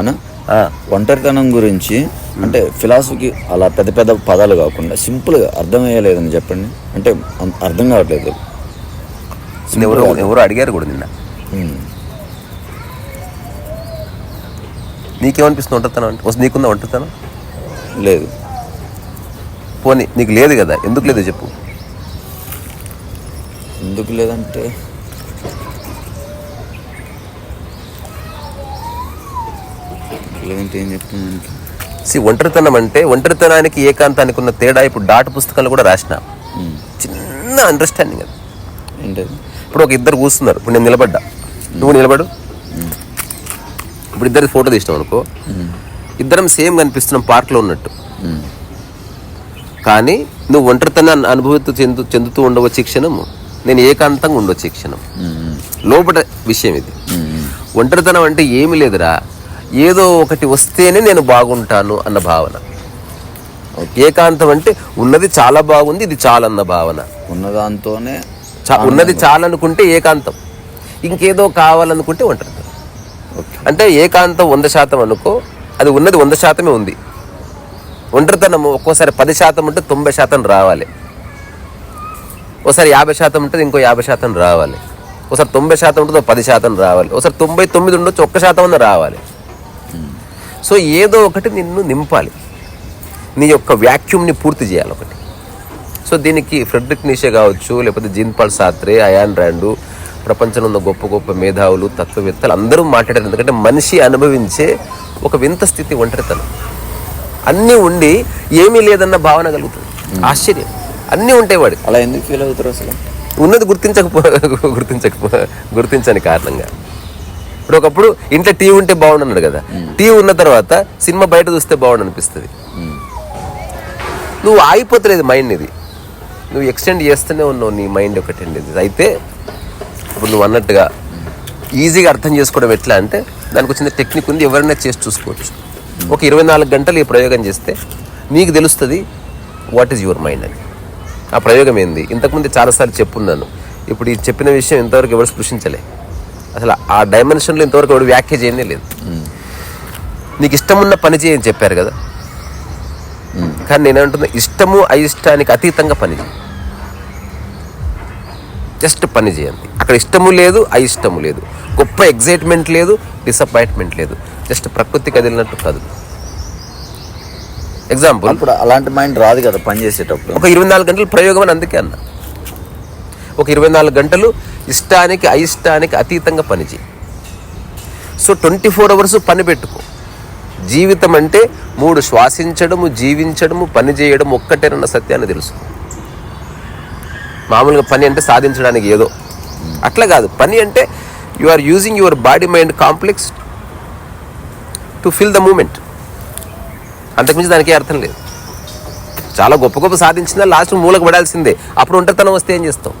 అనా? ఒంటరితనం గురించి అంటే ఫిలాసఫీకి అలా పెద్ద పెద్ద పదాలు కాకుండా సింపుల్గా అర్థమయ్యలేదని చెప్పండి. అంటే అర్థం కావట్లేదు. ఎవరో ఎవరో అడిగారు కూడా నిన్న. నీకేమనిపిస్తుంది ఒంటరితనం అంటే? వస్తు నీకుందా ఒంటరితనం? లేదు. పోనీ నీకు లేదు కదా. ఎందుకు లేదు చెప్పు. ఎందుకు లేదంటే ఏం చెప్తున్నాను సి ఒంటరితనం అంటే ఒంటరితనానికి ఏకాంతానికి ఉన్న తేడా ఇప్పుడు డాట్ పుస్తకాలు కూడా రాసిన. చిన్న అండర్స్టాండింగ్ అది. ఏంటది? ఇప్పుడు ఒక ఇద్దరు కూస్తున్నారు ఇప్పుడు నేను నిలబడ్డా. నువ్వు నిలబడు. ఇప్పుడు ఇద్దరి ఫోటో తీసినాం అనుకో. ఇద్దరం సేమ్ కనిపిస్తున్నాం పార్క్లో ఉన్నట్టు. కానీ నువ్వు ఒంటరితనాన్ని అనుభూతి చెందు చెందుతూ ఉండవచ్చు క్షణం నేను ఏకాంతంగా ఉండవచ్చు క్షణం. లోపల విషయం ఇది. ఒంటరితనం అంటే ఏమి లేదురా. ఏదో ఒకటి వస్తేనే నేను బాగుంటాను అన్న భావన. ఏకాంతం అంటే ఉన్నది చాలా బాగుంది ఇది చాలన్న భావన. ఉన్నదాంతోనే ఉన్నది చాలనుకుంటే ఏకాంతం. ఇంకేదో కావాలనుకుంటే ఓకే. అంటే ఏకాంతం వంద శాతం అనుకో అది ఉన్నది వంద శాతమే ఉంది. ఒంటరితనం ఒక్కోసారి పది శాతం ఉంటే తొంభై శాతం రావాలి. ఒకసారి యాభై శాతం ఉంటుంది ఇంకో యాభై శాతం రావాలి. ఒకసారి తొంభై శాతం ఉంటుంది పది శాతం రావాలి. ఒకసారి తొంభై తొమ్మిది ఉండొచ్చు ఒక్క శాతం అన్న రావాలి. సో ఏదో ఒకటి నిన్ను నింపాలి. నీ యొక్క వ్యాక్యూమ్ని పూర్తి చేయాలి ఒకటి. సో దీనికి ఫ్రెడ్రిక్ నీషే కావచ్చు లేకపోతే Jean Paul Sartre Ayn Rand ప్రపంచంలో ఉన్న గొప్ప గొప్ప మేధావులు తత్వవేత్తలు అందరూ మాట్లాడారు. ఎందుకంటే మనిషి అనుభవించే ఒక వింత స్థితి ఒంటరితనం. అన్నీ ఉండి ఏమీ లేదన్న భావన కలుగుతుంది. ఆశ్చర్యం. అన్నీ ఉంటాయి వాడికి అలా ఎందుకు ఫీల్ అవుతారు అసలు? ఉన్నది గుర్తించకపో గుర్తించకపో గుర్తించని కారణంగా. ఇప్పుడు ఒకప్పుడు ఇంట్లో టీవీ ఉంటే బాగుండన్నాడు కదా. టీవీ ఉన్న తర్వాత సినిమా బయట చూస్తే బాగుండు అనిపిస్తుంది నువ్వు ఆగిపోతలేదు మైండ్ ఇది. నువ్వు ఎక్స్టెండ్ చేస్తూనే ఉన్నావు నీ మైండ్ ఒకటి ఇది అయితే ఇప్పుడు నువ్వు అన్నట్టుగా ఈజీగా అర్థం చేసుకోవడం ఎట్లా అంటే దానికి వచ్చిన టెక్నిక్ ఉంది ఎవరైనా చేసి చూసుకోవచ్చు. ఒక ఇరవై నాలుగు గంటలు ఈ ప్రయోగం చేస్తే నీకు తెలుస్తుంది వాట్ ఈజ్ యువర్ మైండ్ అని. ఆ ప్రయోగం ఏంది? ఇంతకుముందు చాలాసార్లు చెప్పున్నాను. ఇప్పుడు ఈ చెప్పిన విషయం ఇంతవరకు ఎవరు స్పృశించలే. అసలు ఆ డైమెన్షన్లో ఇంతవరకు ఎవరు వ్యాఖ్య చేయనే లేదు. నీకు ఇష్టమున్న పని చేయని చెప్పారు కదా. కానీ నేనంటున్నా ఇష్టము అయిష్టానికి అతీతంగా పని చేయి. జస్ట్ పని చేయండి. అక్కడ ఇష్టము లేదు అయిష్టము లేదు. గొప్ప ఎగ్జైట్మెంట్ లేదు డిసప్పాయింట్మెంట్ లేదు. జస్ట్ ప్రకృతి కదిలినట్టు కదులు ఎగ్జాంపుల్ అప్పుడు అలాంటి మైండ్ రాదు కదా పని చేసేటప్పుడు. ఒక ఇరవై నాలుగు గంటల ప్రయోగం అని అందుకే అన్న. ఒక ఇరవై నాలుగు గంటలు ఇష్టానికి అయిష్టానికి అతీతంగా పనిచేయి. సో ట్వంటీ ఫోర్ అవర్స్ పని పెట్టుకో. జీవితం అంటే మూడు శ్వాసించడము జీవించడము పని చేయడం ఒక్కటేనన్న సత్యాన్ని తెలుసు మామూలుగా పని అంటే సాధించడానికి ఏదో. అట్లా కాదు. పని అంటే you are using your body mind complex to fill the moment అంతకుమించి దానికి అర్థం లేదు. చాలా గొప్ప గొప్ప సాధించినా లాస్ట్ మూలకు పడాల్సిందే. అప్పుడు ఒంటరితనం వస్తే ఏం చేస్తాం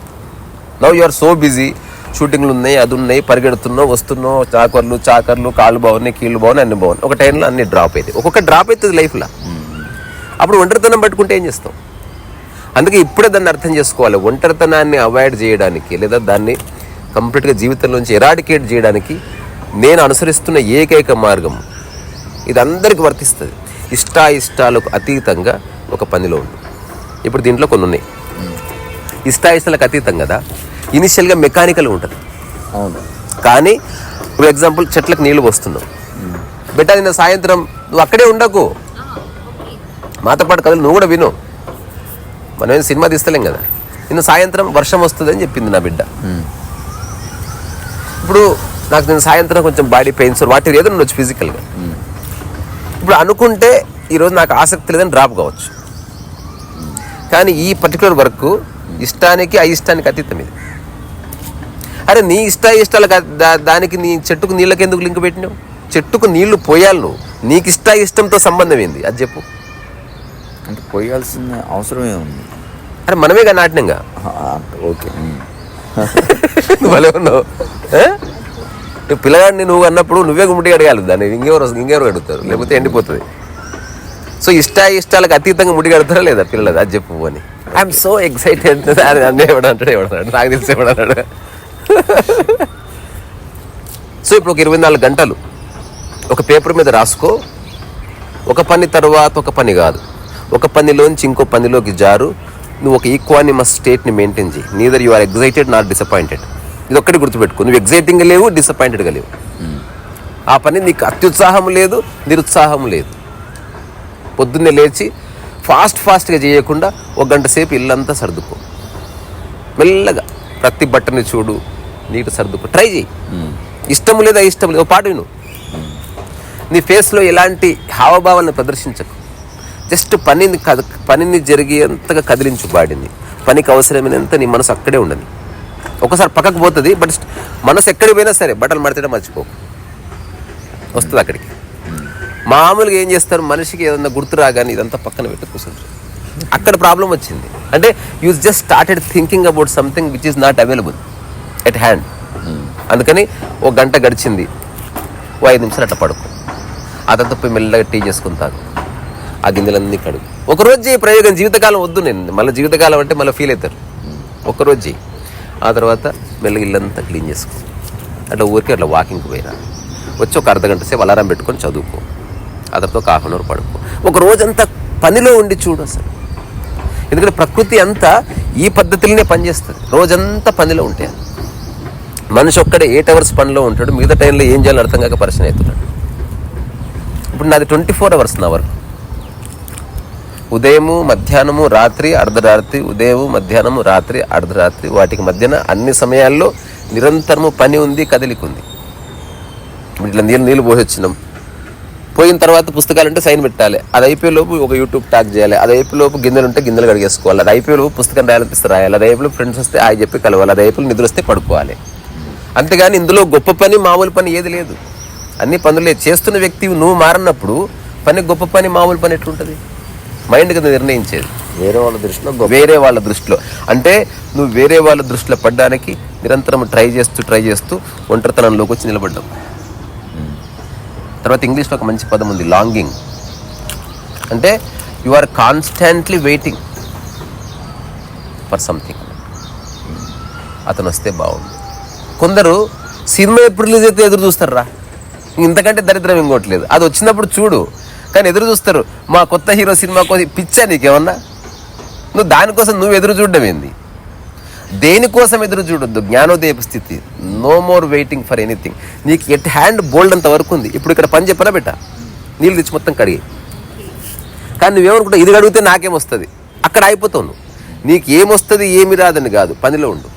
now you are so busy షూటింగ్లు ఉన్నాయి అది ఉన్నాయి పరిగెడుతున్నావు వస్తున్నావు చాకర్లు చాకర్లు కాళ్ళు బాగున్నాయి కీళ్ళు బాగున్నాయి అన్ని బాగున్నాయి. ఒక టైంలో అన్ని డ్రాప్ అవుతాయి ఒక్కొక్క డ్రాప్ అవుతుంది లైఫ్లో అప్పుడు ఒంటరితనం పట్టుకుంటే ఏం చేస్తాం? అందుకే ఇప్పుడే దాన్ని అర్థం చేసుకోవాలి. ఒంటరితనాన్ని అవాయిడ్ చేయడానికి లేదా దాన్ని కంప్లీట్గా జీవితంలోంచి ఎరాడికేట్ చేయడానికి నేను అనుసరిస్తున్న ఏకైక మార్గం ఇది అందరికీ వర్తిస్తుంది. ఇష్టాయిష్టాలకు అతీతంగా ఒక పనిలో ఉంది ఇప్పుడు దీంట్లో కొన్ని ఉన్నాయి. ఇష్టాయిష్టాలకు అతీతం కదా? ఇనిషియల్గా మెకానికల్ ఉంటుంది. అవును. కానీ ఇప్పుడు ఎగ్జాంపుల్ చెట్లకు నీళ్ళు పోస్తున్నావు బెట్ట నిన్న సాయంత్రం నువ్వు అక్కడే ఉండకు. మాతో పాటు కథలు నువ్వు కూడా విను. మనం ఏం సినిమా తీస్తలేం కదా. నిన్న సాయంత్రం వర్షం వస్తుంది అని చెప్పింది నా బిడ్డ. ఇప్పుడు నాకు నేను సాయంత్రం కొంచెం బాడీ పెయిన్స్ వాటి ఏదో ఉండొచ్చు ఫిజికల్గా ఇప్పుడు అనుకుంటే ఈరోజు నాకు ఆసక్తి లేదని డ్రాప్ కావచ్చు. కానీ ఈ పర్టికులర్ వర్క్ ఇష్టానికి అయిష్టానికి అతీతం ఇది అరే నీ ఇష్ట దా- దానికి నీ చెట్టుకు నీళ్ళకి ఎందుకు లింక్ పెట్టినావు? చెట్టుకు నీళ్ళు పోయాలి. నువ్వు నీకు ఇష్ట ఇష్టంతో సంబంధం ఏంది? అది చెప్పు. అంటే పోయాల్సిన అవసరమే ఉంది అరే మనమే కానీ నాటినంగా. ఓకే. భలే ఉన్నావు? నువ్వు పిల్లగాడిని నువ్వు అన్నప్పుడు నువ్వే గుమ్మటి అడగాలి దాన్ని ఇంకెవరు ఇంకెవరు అడుగుతారు లేకపోతే ఎండిపోతుంది. సో ఇష్ట ఇష్టాలకు అతీతంగా ముడి కడతారా లేదా పిల్లలు? అది చెప్పు అని. ఐఎమ్ సో ఎక్సైటెడ్ ఎవడంటాడు ఎవడన్నాడు నాకు తెలిసి ఎవడన్నాడు సో ఇప్పుడు ఒక ఇరవై నాలుగు గంటలు ఒక పేపర్ మీద రాసుకో. ఒక పని తర్వాత ఒక పని కాదు. ఒక పనిలోంచి ఇంకో పనిలోకి జారు. నువ్వు ఒక ఈక్వానిమస్ స్టేట్ని మెయింటైన్ చేయి. Neither you are excited not disappointed ఇది ఒక్కటి గుర్తుపెట్టుకో. నువ్వు ఎగ్జైటింగ్ లేవు డిసప్పాయింటెడ్గా లేవు. ఆ పని నీకు అత్యుత్సాహం లేదు నిరుత్సాహం లేదు. పొద్దున్నే లేచి ఫాస్ట్ ఫాస్ట్గా చేయకుండా ఒక గంట సేపు ఇల్లంతా సర్దుకో. మెల్లగా ప్రతి బట్టని చూడు నీటు సర్దుకో. ట్రై చేయి. ఇష్టం లేదా ఇష్టం లేదు పాట విను. నీ ఫేస్లో ఎలాంటి హావభావాలను ప్రదర్శించకు. జస్ట్ పనిని కద పనిని జరిగేంతగా కదిలించు బాడీని. పనికి అవసరమైనంత నీ మనసు అక్కడే ఉండని ఒకసారి పక్కకు పోతుంది బట్ మనసు ఎక్కడికి పోయినా సరే బట్టలు మడతడం మర్చిపో వస్తుంది అక్కడికి. మామూలుగా ఏం చేస్తారు? మనిషికి ఏదన్నా గుర్తు రాగానే ఇదంతా పక్కన పెట్టి కూర్చుంటారు. అక్కడ ప్రాబ్లం వచ్చింది. అంటే you just started thinking about something which is not available at hand అందుకని ఓ గంట గడిచింది. ఓ ఐదు నిమిషాలు అట్లా పడుకో. ఆ తర్వాత పోయి మెల్లగా టీ చేసుకుని తాగు. ఆ గిన్నెలన్నీ కడుగు. ఒకరోజు చేయి ప్రయోగం జీవితకాలం వద్దు నేను. మళ్ళీ జీవితకాలం అంటే మళ్ళీ ఫీల్ అవుతారు. ఒక రోజు చేయి ఆ తర్వాత మెల్లగా ఇల్లంతా క్లీన్ చేసుకో. అట్లా ఊరికే అట్లా వాకింగ్కి పోయినా. వచ్చి ఒక అర్ధ గంట సేపు అలారం పెట్టుకొని చదువుకో. ఆ తర్వాత ఒక హాఫ్ అన్ అవర్ పడుకో. ఒక రోజంతా పనిలో ఉండి చూడు అసలు. ఎందుకంటే ప్రకృతి అంతా ఈ పద్ధతిలోనే పనిచేస్తుంది. రోజంతా పనిలో ఉంటాయి మనిషి ఒక్కడే ఎయిట్ అవర్స్ పనిలో ఉంటాడు మిగతా టైంలో ఏం చేయాలో అర్థం కాక పరిచయం అవుతున్నాడు. ఇప్పుడు నాది ట్వంటీ ఫోర్ అవర్స్ నా వర్క్. ఉదయము మధ్యాహ్నము రాత్రి అర్ధరాత్రి ఉదయము మధ్యాహ్నము రాత్రి అర్ధరాత్రి వాటికి మధ్యన అన్ని సమయాల్లో నిరంతరము పని ఉంది కదలిక ఉంది. ఇప్పుడు ఇట్లా నీళ్ళు నీళ్ళు పోసొచ్చినాం పోయిన తర్వాత పుస్తకాలు అంటే సైన్ పెట్టాలి. అది అయిపోయే లోపు ఒక యూట్యూబ్ టాక్ చేయాలి. అది అయిపోయే లోపు గిన్నెలు ఉంటే గిన్నెలు కడిగేసుకోవాలి. అది అయిపోయే లోపు పుస్తకం రాయాలనిపిస్తే రాయాలి. అది అయిపోయి ఫ్రెండ్స్ వస్తే ఆయన చెప్పి కలవాలి. అది అయిపోయి నిద్ర వస్తే పడుకోవాలి. అంతేగాని ఇందులో గొప్ప పని మామూలు పని ఏది లేదు. అన్ని పనులే. చేస్తున్న వ్యక్తి నువ్వు మారినప్పుడు పని గొప్ప పని మామూలు పని ఎట్లుంటుంది? మైండ్ కదా నిర్ణయించేది. వేరే వాళ్ళ దృష్టిలో వేరే వాళ్ళ దృష్టిలో. అంటే నువ్వు వేరే వాళ్ళ దృష్టిలో పడ్డానికి నిరంతరం ట్రై చేస్తూ ట్రై చేస్తూ ఒంటరితనంలోకి వచ్చి నిలబడ్డావు. తర్వాత ఇంగ్లీష్లో ఒక మంచి పదం ఉంది లాంగింగ్. అంటే you are constantly waiting for something అతను వస్తే బాగుంది కొందరు సినిమా ఎప్పుడు రిలీజ్ అయితే ఎదురు చూస్తారా ఇంతకంటే దరిద్రం ఇంకోట్లేదు అది వచ్చినప్పుడు చూడు. కానీ ఎదురు చూస్తారు. మా కొత్త హీరో సినిమా కోసం పిచ్చా నీకేమన్నా? నువ్వు దానికోసం నువ్వు ఎదురు చూడడం ఏంది? దేనికోసం ఎదురు చూడొద్దు? జ్ఞానోదయ స్థితి. No more waiting for anything నీకు ఎట్ హ్యాండ్ బోల్డ్ అంత వరకు ఉంది. ఇప్పుడు ఇక్కడ పని చెప్పరా బిడ్డ? నీళ్ళు తెచ్చి మొత్తం కడిగి. కానీ నువ్వేమనుకుంటావు ఇది అడిగితే నాకేమొస్తుంది? అక్కడ అయిపోతావు నువ్వు. నీకు ఏమొస్తుంది ఏమి రాదని కాదు. పనిలో ఉండు.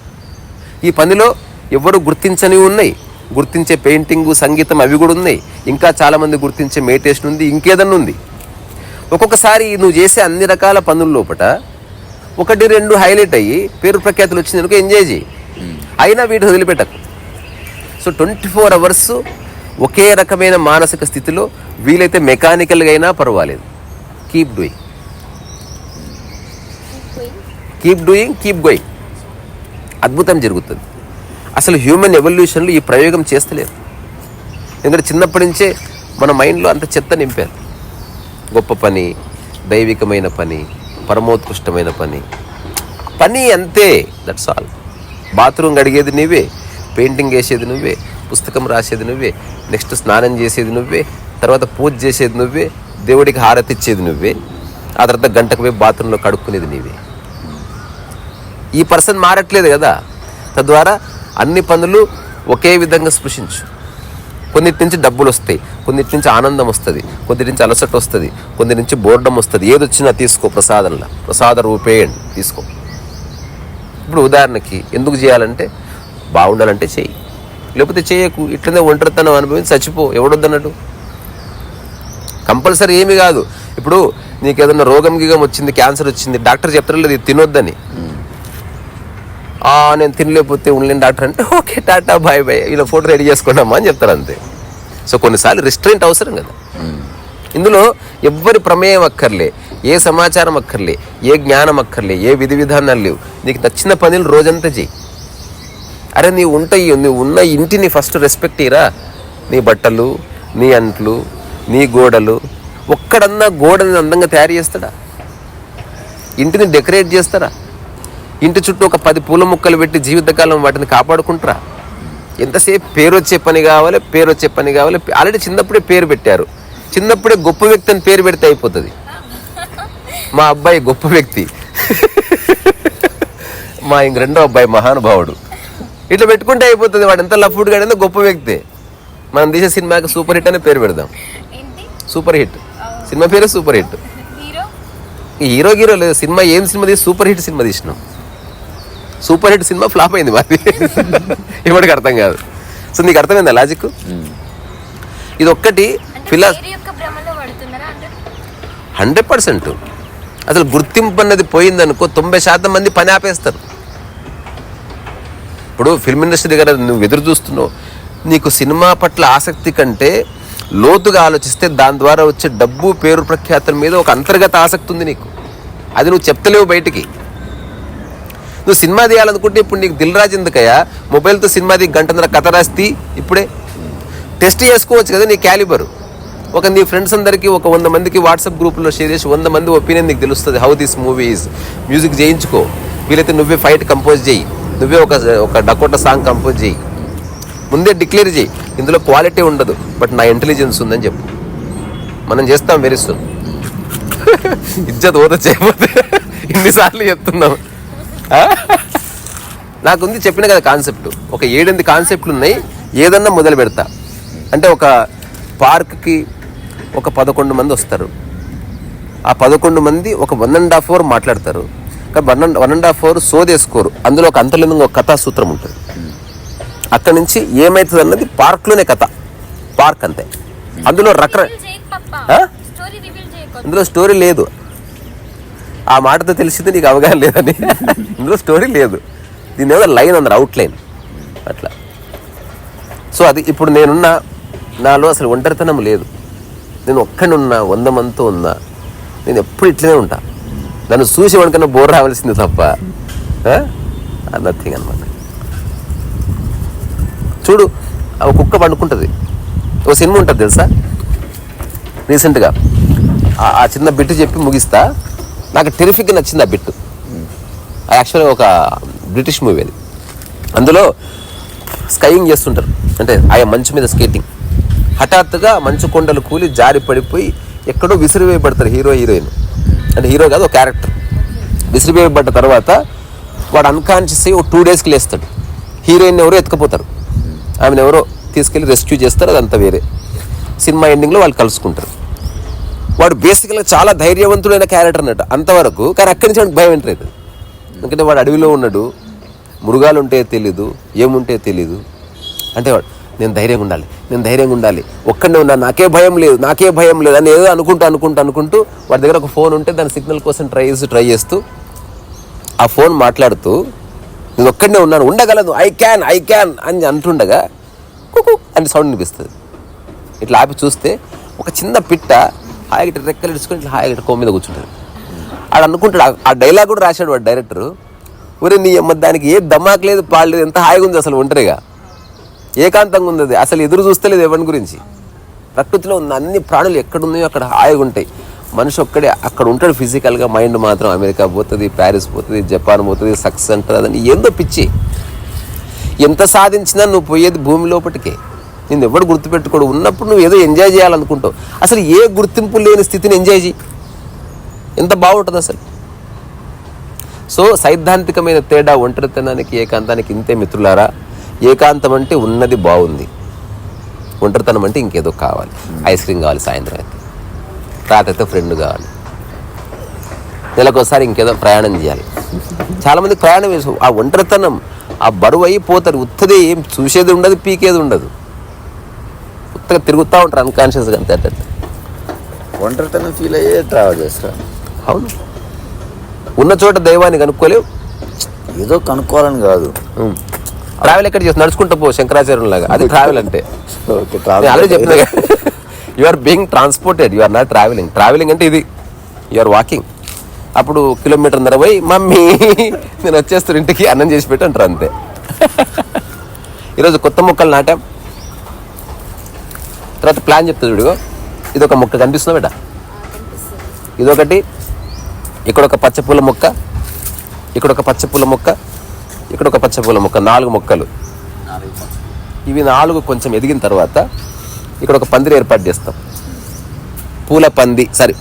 ఈ పనిలో ఎవరు గుర్తించనివి ఉన్నాయి. గుర్తించే పెయింటింగ్ సంగీతం అవి కూడా ఉన్నాయి. ఇంకా చాలామంది గుర్తించే మెడిటేషన్ ఉంది ఇంకేదన్నా ఉంది. ఒక్కొక్కసారి నువ్వు చేసే అన్ని రకాల పనుల లోపట ఒకటి రెండు హైలైట్ అయ్యి పేరు ప్రఖ్యాతులు వచ్చింది అనుకో ఎంజాయ్ చేయి. అయినా వీటి వదిలిపెట్టకు. సో ట్వంటీ ఫోర్ అవర్స్ ఒకే రకమైన మానసిక స్థితిలో వీలైతే మెకానికల్గా అయినా పర్వాలేదు. Keep doing keep doing keep going అద్భుతం జరుగుతుంది. అసలు హ్యూమన్ ఎవల్యూషన్లో ఈ ప్రయోగం చేస్తలేదు. ఎందుకంటే చిన్నప్పటి నుంచే మన మైండ్లో అంత చెత్త నింపారు. గొప్ప పని దైవికమైన పని పరమోత్కృష్టమైన పని. పని అంతే దట్స్ ఆల్ బాత్రూమ్ కడిగేది నువ్వే పెయింటింగ్ వేసేది నువ్వే పుస్తకం రాసేది నువ్వే నెక్స్ట్ స్నానం చేసేది నువ్వే తర్వాత పూజ చేసేది నువ్వే దేవుడికి హారతి ఇచ్చేది నువ్వే ఆ తర్వాత గంటకు పోయి బాత్రూంలో కడుక్కునేది నీవే. ఈ పర్సన్ మారట్లేదు కదా. తద్వారా అన్ని పనులు ఒకే విధంగా స్పృశించు. కొన్నిటి నుంచి డబ్బులు వస్తాయి కొన్నిటి నుంచి ఆనందం వస్తుంది కొన్నిటి నుంచి అలసట వస్తుంది కొన్నిటి నుంచి బోర్డం వస్తుంది. ఏది వచ్చినా తీసుకో ప్రసాదంలా. ప్రసాద రూపేయండి తీసుకో. ఇప్పుడు ఉదాహరణకి ఎందుకు చేయాలంటే బాగుండాలంటే చెయ్యి లేకపోతే చేయకు ఇట్లనే ఒంటరితనం అనుభవించి చచ్చిపో ఎవడొద్దన్నాడు? కంపల్సరీ ఏమి కాదు. ఇప్పుడు నీకు ఏదైనా రోగం గీగం వచ్చింది క్యాన్సర్ వచ్చింది డాక్టర్ చెప్తారు లేదు ఇది తినొద్దని. నేను తినలేకపోతే ఉండలేని డాక్టర్ అంటే ఓకే టాటా బాయ్ బాయ్ ఇలా ఫోటో రెడీ చేసుకున్నామా అని చెప్తారు అంతే. సో కొన్నిసార్లు రిస్ట్రెంట్ అవసరం కదా. ఇందులో ఎవ్వరి ప్రమేయం అక్కర్లే ఏ సమాచారం అక్కర్లే ఏ జ్ఞానం అక్కర్లే ఏ విధి విధానాలు లేవు. నీకు నచ్చిన పనులు రోజంతా చెయ్యి. అరే నీ ఉంటాయి నువ్వు ఉన్న ఇంటిని ఫస్ట్ రెస్పెక్ట్ ఇరా నీ బట్టలు నీ అంట్లు నీ గోడలు. ఒక్కడన్నా గోడని అందంగా తయారు చేస్తాడా? ఇంటిని డెకరేట్ చేస్తారా? ఇంటి చుట్టూ ఒక పది పూల మొక్కలు పెట్టి జీవితకాలం వాటిని కాపాడుకుంటారా? ఎంతసేపు పేరు వచ్చే పని కావాలి పేరు వచ్చే పని కావాలి? ఆల్రెడీ చిన్నప్పుడే పేరు పెట్టారు. చిన్నప్పుడే గొప్ప వ్యక్తి అని పేరు పెడితే అయిపోతుంది. మా అబ్బాయి గొప్ప వ్యక్తి. మా ఇంక రెండో అబ్బాయి మహానుభావుడు. ఇట్లా పెట్టుకుంటే అయిపోతుంది. వాడు ఎంత లఫ్డ్ గాడైనా గొప్ప వ్యక్తి. మనం తీసే సినిమాకి సూపర్ హిట్ అనే పేరు పెడదాం. Super hit. సినిమా పేరే సూపర్ హిట్. హీరో హీరో లేదు. సినిమా ఏం సినిమా తీసి సూపర్ హిట్ సినిమా తీసినాం. సూపర్ హిట్ సినిమా ఫ్లాప్ అయింది మాది. ఇప్పటికి అర్థం కాదు. సో నీకు అర్థమైందా లాజిక్ ఇది ఒక్కటి ఫిలా హండ్రెడ్ పర్సెంట్. అసలు గుర్తింపు అన్నది పోయిందనుకో తొంభై శాతం మంది పని ఆపేస్తారు. ఇప్పుడు ఫిల్మ్ ఇండస్ట్రీ దగ్గర నువ్వు ఎదురు చూస్తున్నావు. నీకు సినిమా పట్ల ఆసక్తి కంటే లోతుగా ఆలోచిస్తే దాని ద్వారా వచ్చే డబ్బు పేరు ప్రఖ్యాతుల మీద ఒక అంతర్గత ఆసక్తి ఉంది నీకు. అది నువ్వు చెప్తలేవు బయటికి. నువ్వు సినిమా తీయాలనుకుంటే ఇప్పుడు నీకు దిల్ రాజు ఎందుకయ్యా? మొబైల్తో సినిమా ది గంటన్నర కథ రాస్తి ఇప్పుడే టెస్ట్ చేసుకోవచ్చు కదా నీ క్యాలిబరు. ఒక నీ ఫ్రెండ్స్ అందరికీ ఒక వంద మందికి వాట్సాప్ గ్రూప్లో షేర్ చేసి వంద మంది ఒపీనియన్ నీకు తెలుస్తుంది. హౌ దిస్ మూవీస్ మ్యూజిక్ చేయించుకో. వీలైతే నువ్వే ఫైట్ కంపోజ్ చేయి. నువ్వే ఒక ఒక డకోట సాంగ్ కంపోజ్ చేయి. ముందే డిక్లేర్ చేయి. ఇందులో క్వాలిటీ ఉండదు. బట్ నా ఇంటెలిజెన్స్ ఉందని చెప్పు. మనం చేస్తాం వెరీ ఇజ్జత్ ఓద చేయబోతే ఇన్నిసార్లు చెప్తున్నాం నాకుంది చెప్పిన కదా కాన్సెప్ట్. ఒక ఏడెనిమిది కాన్సెప్ట్లు ఉన్నాయి ఏదన్నా మొదలు పెడతా. అంటే ఒక పార్క్కి ఒక పదకొండు మంది వస్తారు. ఆ పదకొండు మంది ఒక వన్ అండ్ హాఫ్ అవర్ మాట్లాడతారు. కానీ one and one and half hour సోదేసుకోరు అందులో ఒక అంతర్లీనంగా ఒక కథా సూత్రం ఉంటుంది. అక్కడి నుంచి ఏమవుతుంది అన్నది పార్క్లోనే కథ. పార్క్ అంతే. అందులో రకర ఇందులో స్టోరీ లేదు. ఆ మాటతో తెలిసింది నీకు అవగాహన లేదని. ఇందులో స్టోరీ లేదు. దీని ఏదో లైన్ అందరు అవుట్ లైన్ అట్లా. సో అది ఇప్పుడు నేనున్న నాలో అసలు ఒంటరితనం లేదు. నేను ఒక్కడిని ఉన్నా వంద మందితో ఉన్నా నేను ఎప్పుడు ఇట్లనే ఉంటా. నన్ను చూసి వాడికన్నా బోర్ రావాల్సింది తప్ప నథింగ్ అనమాట చూడు ఆ ఒక కుక్క పండుకుంటుంది. ఒక సినిమా ఉంటుంది తెలుసా? రీసెంట్గా. ఆ చిన్న బిట్టు చెప్పి ముగిస్తా. నాకు టెరిఫిక్ నచ్చింది ఆ బిట్టు. యాక్చువల్గా ఒక బ్రిటిష్ మూవీ అది. అందులో స్కైయింగ్ చేస్తుంటారు. అంటే ఆయా మంచు మీద స్కేటింగ్. హఠాత్తుగా మంచు కొండలు కూలి జారి పడిపోయి ఎక్కడో విసిరివేయబడతారు హీరో హీరోయిన్. అంటే హీరో కాదు ఒక క్యారెక్టర్. విసిరివేయబడ్డ తర్వాత వాడు అన్కాన్షియస్ అయ్యి ఒక టూ డేస్కి లేస్తాడు. హీరోయిన్ ఎవరో ఎత్తుకుపోతారు. ఆమెను ఎవరో తీసుకెళ్ళి రెస్క్యూ చేస్తారు అదంతా వేరే. సినిమా ఎండింగ్లో వాళ్ళు కలుసుకుంటారు. వాడు బేసిక్గా చాలా ధైర్యవంతుడైన క్యారెక్టర్ అన్నట్టు అంతవరకు కానీ అక్కడి నుంచి వాడికి భయం ఎంటర్ అవుతుంది ఎందుకంటే వాడు అడవిలో ఉన్నాడు. మృగాలు ఉంటే తెలీదు ఏముంటే తెలీదు. అంటే నేను ధైర్యంగా ఉండాలి నేను ధైర్యంగా ఉండాలి ఒక్కడే ఉన్నా నాకే భయం లేదు నాకే భయం లేదు అని ఏదో అనుకుంటూ అనుకుంటూ అనుకుంటూ వాడి దగ్గర ఒక ఫోన్ ఉంటే దాని సిగ్నల్ కోసం ట్రై చేసి ట్రై చేస్తూ ఆ ఫోన్ మాట్లాడుతూ నేను ఒక్కడనే ఉన్నాను ఉండగలదు ఐ క్యాన్ ఐ క్యాన్ అని అంటుండగా కుకు అని సౌండ్ వినిపిస్తుంది. ఇట్లా ఆపి చూస్తే ఒక చిన్న పిట్ట హాయిగా రెక్కలు ఇడుచుకొని ఇట్లా హాయిగా ఇట్లా కొమ్మ మీద కూర్చుంటాడు ఆడు అనుకుంటాడు ఆ- ఆ డైలాగ్ కూడా రాశాడు వాడు డైరెక్టర్. ఒరే నీ అమ్మ దానికి ఏ దమాక్ లేదు పాడలేదు ఎంత హాయిగా ఉంది అసలు ఒంటరిగా. ఏకాంతంగా ఉంది అది. అసలు ఎదురు చూస్తలేదు ఎవరి గురించి. ప్రకృతిలో ఉన్న అన్ని ప్రాణులు ఎక్కడున్నాయో అక్కడ హాయిగా ఉంటాయి. మనిషి ఒక్కడే అక్కడ ఉంటాడు ఫిజికల్గా. మైండ్ మాత్రం అమెరికా పోతుంది ప్యారిస్ పోతుంది జపాన్ పోతుంది సక్సెస్ అంటారు అదని ఏందో పిచ్చి. ఎంత సాధించినా నువ్వు పోయేది భూమి లోపటికే. నేను ఎవడు గుర్తుపెట్టుకోడు. ఉన్నప్పుడు నువ్వు ఏదో ఎంజాయ్ చేయాలనుకుంటావు. అసలు ఏ గుర్తింపు లేని స్థితిని ఎంజాయ్ చేయి ఎంత బాగుంటుంది అసలు? సో సైద్ధాంతికమైన తేడా ఒంటరితనానికి ఏకాంతానికి ఇంతే మిత్రులారా? ఏకాంతం అంటే ఉన్నది బాగుంది. ఒంటరితనం అంటే ఇంకేదో కావాలి. ఐస్ క్రీమ్ కావాలి సాయంత్రం అయితే. రాత్రి అయితే ఫ్రెండ్ కావాలి. నెలకోసారి ఇంకేదో ప్రయాణం చేయాలి. చాలామంది ప్రయాణం వేసు ఆ ఒంటరితనం ఆ బరువు అయిపోతారు. ఉత్తదే ఏం చూసేది ఉండదు పీకేది ఉండదు. ఉత్తగా తిరుగుతూ ఉంటారు అన్కాన్షియస్గా అంతే ఒంటరితనం ఫీల్ అయ్యే ట్రావెల్ చేస్తారా. అవును. ఉన్న చోట దైవాన్ని కనుక్కోలేవు. ఏదో కనుక్కోవాలని కాదు. ట్రావెల్ ఎక్కడ చేసి నడుచుకుంటూ పో శంకరాచార్యం లాగా. అది ట్రావెల్ అంటే. ఓకే నేను ఆల్రెడీ చెప్పిన you are being transported you are not traveling traveling అంటే ఇది. యు ఆర్ వాకింగ్ అప్పుడు కిలోమీటర్ నర పోయి మమ్మీ నేను వచ్చేస్తాను ఇంటికి అన్నం చేసి పెట్టి అంటారు అంతే. ఈరోజు కొత్త మొక్కలు నాటాం. తర్వాత ప్లాన్ చెప్తా చూడు ఇది ఒక మొక్క కనిపిస్తుందా బేట ఇదొకటి. ఇక్కడ ఒక పచ్చపూల మొక్క ఇక్కడ ఒక పచ్చపూల మొక్క ఇక్కడ ఒక పచ్చపూల మొక్క నాలుగు మొక్కలు. ఇవి నాలుగు కొంచెం ఎదిగిన తర్వాత ఇక్కడ ఒక పందిరి ఏర్పాటు చేస్తాం. పూల పంది సారీ.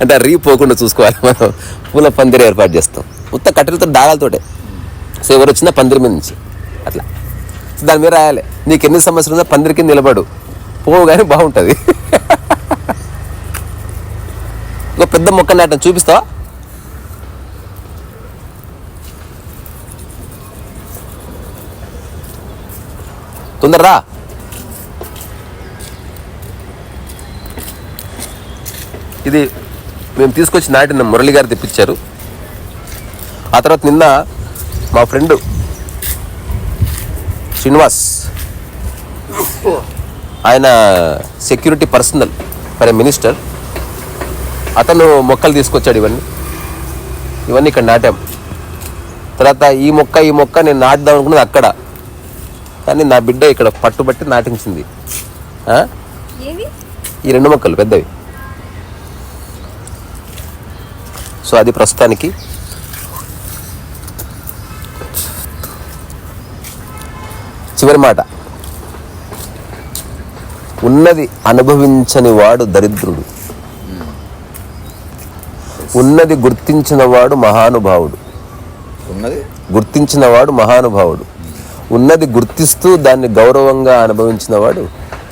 అంటే రీపోకుండా రీ పోకుండా చూసుకోవాలి మనం. పూల పందిరి ఏర్పాటు చేస్తాం. ఉత్త కట్టెలతో దారాలతోటే సో ఎవరు వచ్చినా పందిరి మీద నుంచి. అట్లా. దాని మీద రాయాలి. నీకు ఎన్ని సమస్యలు ఉన్నా పందిరికి నిలబడు. పోవు కానీ బాగుంటుంది. ఒక పెద్ద మొక్క నాటం చూపిస్తా. తొందరరా? ఇది మేము తీసుకొచ్చి నాటిన మురళి గారు తెప్పించారు. ఆ తర్వాత నిన్న మా ఫ్రెండ్ శ్రీనివాస్ ఆయన సెక్యూరిటీ పర్సనల్ ఫర్ మినిస్టర్ అతను మొక్కలు తీసుకొచ్చాడు ఇవన్నీ. ఇవన్నీ ఇక్కడ నాటాం. తర్వాత ఈ మొక్క ఈ మొక్క నేను నాటుదాం అనుకున్నది అక్కడ. కానీ నా బిడ్డ ఇక్కడ పట్టుబట్టి నాటించింది. ఈ రెండు మొక్కలు పెద్దవి. సో అది ప్రస్తుతానికి చివరి మాట. ఉన్నది అనుభవించని వాడు దరిద్రుడు. ఉన్నది గుర్తించిన వాడు మహానుభావుడు. ఉన్నది? గుర్తించిన వాడు మహానుభావుడు. ఉన్నది గుర్తిస్తూ దాన్ని గౌరవంగా అనుభవించిన వాడు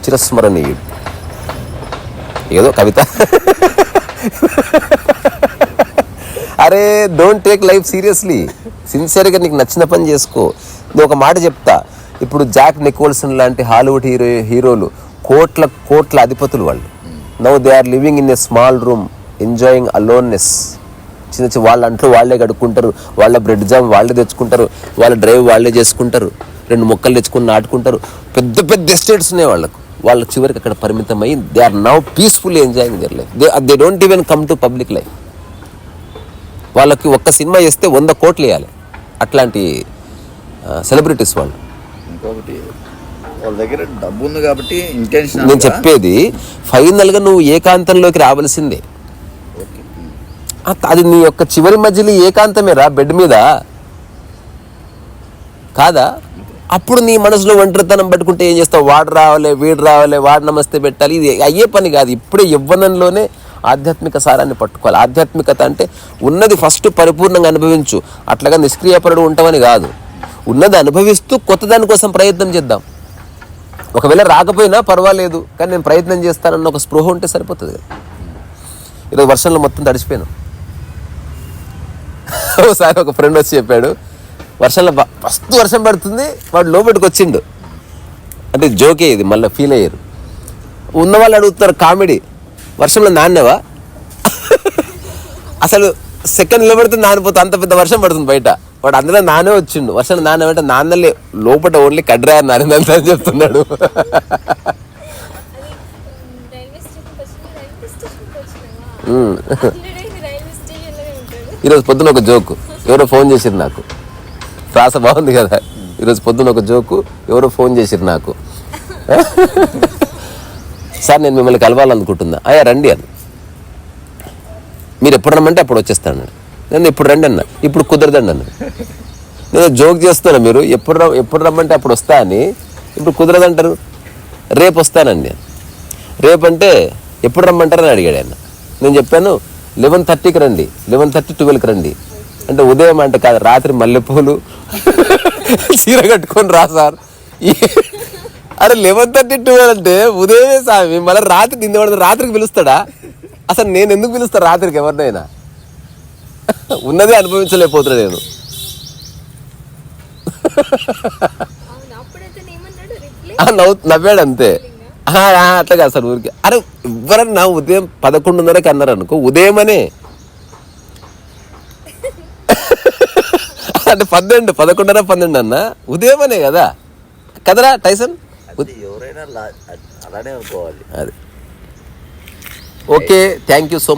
చిరస్మరణీయుడు. ఏదో కవిత. అరే డోంట్ టేక్ లైఫ్ సీరియస్లీ సిన్సియర్గా నీకు నచ్చిన పని చేసుకో. నేను ఒక మాట చెప్తా. ఇప్పుడు జాక్ నికోల్సన్ లాంటి హాలీవుడ్ హీరో హీరోలు కోట్ల కోట్ల అధిపతులు వాళ్ళు. Now they are living in a small room enjoying aloneness చిన్న చిన్న వాళ్ళ అంట్లో వాళ్ళే కడుక్కుంటారు. వాళ్ళ బ్రెడ్ జామ్ వాళ్ళే తెచ్చుకుంటారు. వాళ్ళ డ్రైవ్ వాళ్ళే చేసుకుంటారు. రెండు మొక్కలు తెచ్చుకొని నాటుకుంటారు. పెద్ద పెద్ద ఎస్టేట్స్ ఉన్నాయి వాళ్ళకు. వాళ్ళ చివరికి అక్కడ పరిమితమై they are now peaceful enjoying their life they they don't even come to public life వాళ్ళకి ఒక్క సినిమా చేస్తే వంద కోట్లు వేయాలి. అట్లాంటి సెలబ్రిటీస్ వాళ్ళు. ఇంకొకటి వాళ్ళ దగ్గర డబ్బు ఉంది కాబట్టి ఇంటెన్షన్ నేను చెప్పేది ఫైనల్గా నువ్వు ఏకాంతంలోకి రావాల్సిందే. అది నీ యొక్క చివరి మధ్యలో ఏకాంతమేరా బెడ్ మీద? కాదా? అప్పుడు నీ మనసులో ఒంటరితనం పట్టుకుంటే ఏం చేస్తావు? వాడు రావాలి వీడు రావాలి వాడు నమస్తే పెట్టాలి. ఇది అయ్యే పని కాదు. ఇప్పుడే యవ్వనంలోనే ఆధ్యాత్మిక సారాన్ని పట్టుకోవాలి. ఆధ్యాత్మికత అంటే ఉన్నది ఫస్ట్ పరిపూర్ణంగా అనుభవించు. అట్లాగా నిష్క్రియపరుడు ఉంటామని కాదు. ఉన్నది అనుభవిస్తూ కొత్తదాని కోసం ప్రయత్నం చేద్దాం. ఒకవేళ రాకపోయినా పర్వాలేదు కానీ నేను ప్రయత్నం చేస్తానన్న ఒక స్పృహ ఉంటే సరిపోతుంది కదా. ఈరోజు వర్షంలో మొత్తం తడిసిపోయాను. ఒకసారి ఒక ఫ్రెండ్ వచ్చి చెప్పాడు వర్షంలో ఫస్ట్ వర్షం పడుతుంది వాడు లోపలికి వచ్చిండు. అంటే జోకే ఇది మళ్ళీ ఫీల్ అయ్యారు. ఉన్న వాళ్ళు అడుగుతున్నారు కామెడీ వర్షంలో నాన్నవా? అసలు సెకండ్ నిలబడితే నానిపోతే అంత పెద్ద వర్షం పడుతుంది బయట. వాడు అందులో నానే వచ్చిండు. వర్షం నానమంటే నాన్నలే లోపల ఓన్లీ కడ్రా నానిందంత అని చెప్తున్నాడు. ఈరోజు పొద్దున ఒక జోకు. ఎవరో ఫోన్ చేసిరు నాకు. ప్రాస బాగుంది కదా. ఈరోజు పొద్దున ఒక జోకు ఎవరో ఫోన్ చేసిరు నాకు. సార్ నేను మిమ్మల్ని కలవాలనుకుంటున్నా. అయ్యా రండి అని మీరు ఎప్పుడు రమ్మంటే అప్పుడు వచ్చేస్తాను నేను ఇప్పుడు రండి అన్న. ఇప్పుడు కుదరదండి అన్న నేను జోక్ చేస్తున్నా మీరు. ఎప్పుడు ర- ఎప్పుడు రమ్మంటే అప్పుడు వస్తా అని. ఇప్పుడు కుదరదంటారు. రేపు వస్తానండి. రేపు అంటే ఎప్పుడు రమ్మంటారని అడిగాడు ఆయన. నేను చెప్పాను లెవెన్ థర్టీకి రండి. లెవెన్ థర్టీ ట్వెల్వ్కి రండి. అంటే ఉదయం అంటే కాదు రాత్రి మల్లెపూలు చీర కట్టుకొని రా సార్. అరే లెవెన్ థర్టీ ట్వెల్వ్ అంటే ఉదయమే స్వామి మళ్ళీ రాత్రి నిన్న రాత్రికి పిలుస్తాడా? అసలు నేను ఎందుకు పిలుస్తా రాత్రికి ఎవరినైనా? ఉన్నదే అనుభవించలేకపోతున్నా నేను. నవ్వు నవ్వాడు అంతే. అట్లా కాదు సార్ ఊరికి. అరే ఎవరన్నా ఉదయం పదకొండున్నరకి అన్నారు అనుకో ఉదయమనే. అంటే పన్నెండు పదకొండున్నర పన్నెండు అన్న? ఉదయమనే కదా. కదరా టైసన్? ఎవరైనా అలానే అనుకోవాలి. అది. Okay thank you so much